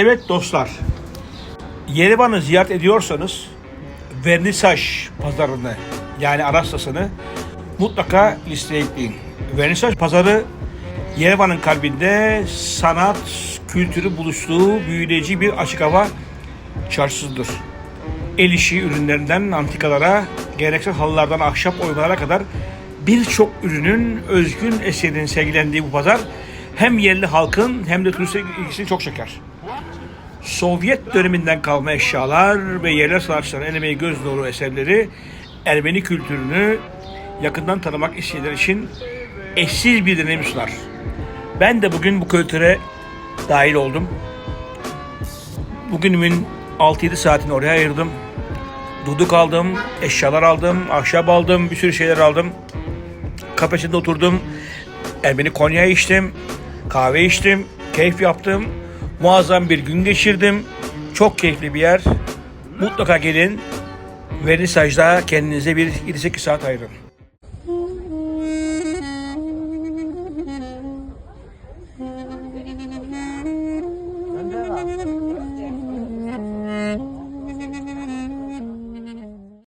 Evet dostlar, Yerevan'ı ziyaret ediyorsanız Vernisaj pazarını yani Arastas'ını mutlaka listeye ekleyin. Vernisaj pazarı Yerevan'ın kalbinde sanat, kültürü buluştuğu büyüleyici bir açık hava çarşısıdır. El işi ürünlerinden antikalara, geleneksel halılardan ahşap oymalara kadar birçok ürünün özgün eserinin sergilendiği bu pazar hem yerli halkın hem de turistlerin ilgisini çok çeker. Sovyet döneminden kalma eşyalar ve yerel sanatçıların el emeği göz nuru eserleri Ermeni kültürünü yakından tanımak isteyenler için eşsiz bir deneyim sunar. Ben de bugün bu kültüre dahil oldum. Bugünümün 6-7 saatini oraya ayırdım. Duduk aldım, eşyalar aldım, ahşap aldım, bir sürü şeyler aldım. Kafesinde oturdum. Ermeni Konya içtim. Kahve içtim, keyif yaptım. Muazzam bir gün geçirdim. Çok keyifli bir yer. Mutlaka gelin. Vernisajda kendinize bir 7-8 saat ayırın. Ben de